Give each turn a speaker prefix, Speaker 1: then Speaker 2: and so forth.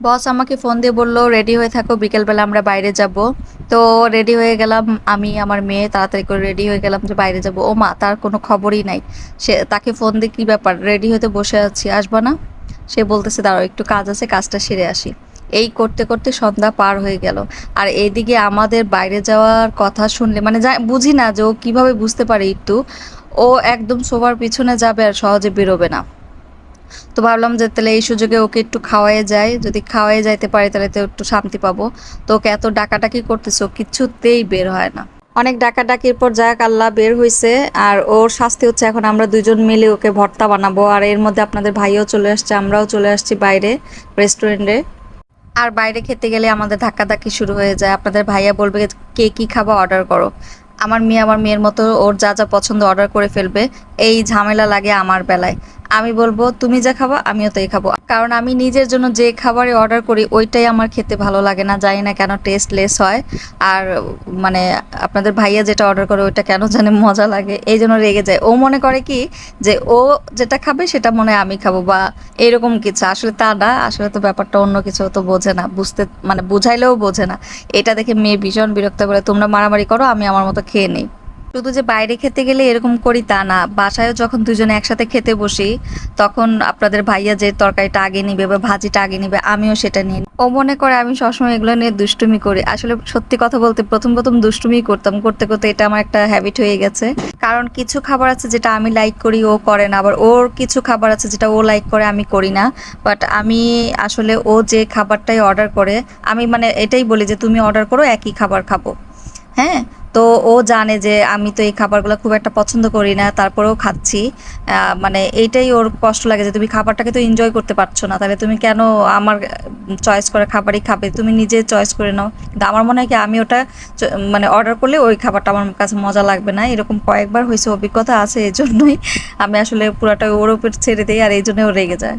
Speaker 1: বস আমাকে ফোন দিয়ে বলল রেডি হয়ে থাকো, বিকেলবেলা আমরা বাইরে যাব। তো রেডি হয়ে গেলাম, আমি, আমার মেয়ে তাড়াতাড়ি করে রেডি হয়ে গেলাম যে বাইরে যাব। ও মা, তার কোনো খবরই নাই। সে, তাকে ফোন দিয়ে, কী ব্যাপার রেডি হতে বসে আছি, আসবা না? সে বলতেছে, দাঁড়াও, একটু কাজ আছে, কাজটা সেরে আসি। এই করতে করতে সন্ধ্যা পার হয়ে গেল। আর এইদিকে আমাদের বাইরে যাওয়ার কথা শুনলে মানে বুঝি না যে ও কীভাবে বুঝতে পারে একটু, ও একদম সোবার পিছনে যাবে আর সহজে বেরোবে না। তো ভাবলাম যে তাহলে এই সুযোগে ওকে একটু খাওয়াই যায় যদি খাওয়াই যাইতে পারি তাহলে তো একটু শান্তি পাবো। তো ওকে এত ডাকাডাকি করতেছে, ও কিচ্ছুতেই বের হয় না। অনেক ডাকাডাকির পর যাক আল্লাহ বের হয়েছে আর ওর শাস্তি হচ্ছে এখন আমরা দুজন মিলে ওকে ভর্তা বানাবো। আর এর মধ্যে আপনাদের ভাইও চলে আসছে, আমরাও চলে আসছি বাইরে রেস্টুরেন্টে। আর বাইরে খেতে গেলে আমাদের ধাক্কাধাক্কি শুরু হয়ে যায়। আপনাদের ভাইয়া বলবে কে কি খাবা অর্ডার করো। আমার মেয়ে আমার মেয়ের মতো ওর যা যা পছন্দ অর্ডার করে ফেলবে। এই ঝামেলা লাগে আমার বেলায়। আমি বলব, তুমি যা খাবা, আমিও তাই খাব। কারণ আমি নিজের জন্য যে খাবারে অর্ডার করি, ওইটাই আমার খেতে ভালো লাগে না। জানি না কেন টেস্ট লেস হয়। আর মানে আপনাদের ভাইয়া যেটা অর্ডার করে, ওইটা কেন জানে মজা লাগে। এই জন্য রেগে যায়। ও মনে করে কি, যে ও যেটা খাবে, সেটা মনে আমি খাব বা এরকম কিছু। আসলে তা না। আসলে তো ব্যাপারটা অন্য কিছু তো বোঝে না। বুঝতে মানে বুঝাইলেও বোঝে না। এটা দেখে মেয়ে ভীষণ বিরক্ত বলে, তোমরা মারামারি করো, আমি আমার মতো খেয়ে নেই। শুধু যে বাইরে খেতে গেলে এরকম করি তা না, বাসায়ও যখন দুজনে একসাথে খেতে বসি, তখন আপনাদের ভাইয়া যে তরকারিটা আগে নিবে বা ভাজিটা আগে নিবে, আমিও সেটা নিই। ও মনে করে আমি সবসময় এগুলো নিয়ে দুষ্টুমি করি। আসলে সত্যি কথা বলতে প্রথম প্রথম দুষ্টুমি করতাম, করতে করতে এটা আমার একটা হ্যাবিট হয়ে গেছে। কারণ কিছু খাবার আছে যেটা আমি লাইক করি, ও করে না। আবার ওর কিছু খাবার আছে যেটা ও লাইক করে, আমি করি না। বাট আমি আসলে ও যে খাবারটাই অর্ডার করে, আমি মানে এটাই বলি যে তুমি অর্ডার করো, একই খাবার খাব। হ্যাঁ? তো ও জানে যে আমি তো এই খাবারগুলো খুব একটা পছন্দ করি না, তারপরেও খাচ্ছি। মানে এইটাই ওর কষ্ট লাগে যে তুমি খাবারটাকে তো এনজয় করতে পারছ না। তাহলে তুমি কেন আমার চয়েস করে খাবারই খাবে? তুমি নিজে চয়েস করে নাও। কিন্তু আমার মনে হয় কি, আমি ওটা মানে অর্ডার করলে ওই খাবারটা আমার কাছে মজা লাগবে না। এরকম কয়েকবার হয়েছে, অভিজ্ঞতা আছে এই জন্যই আমি আসলে পুরাটা ওর উপর ছেড়ে দিই আর এই জন্য ও রেগে যায়।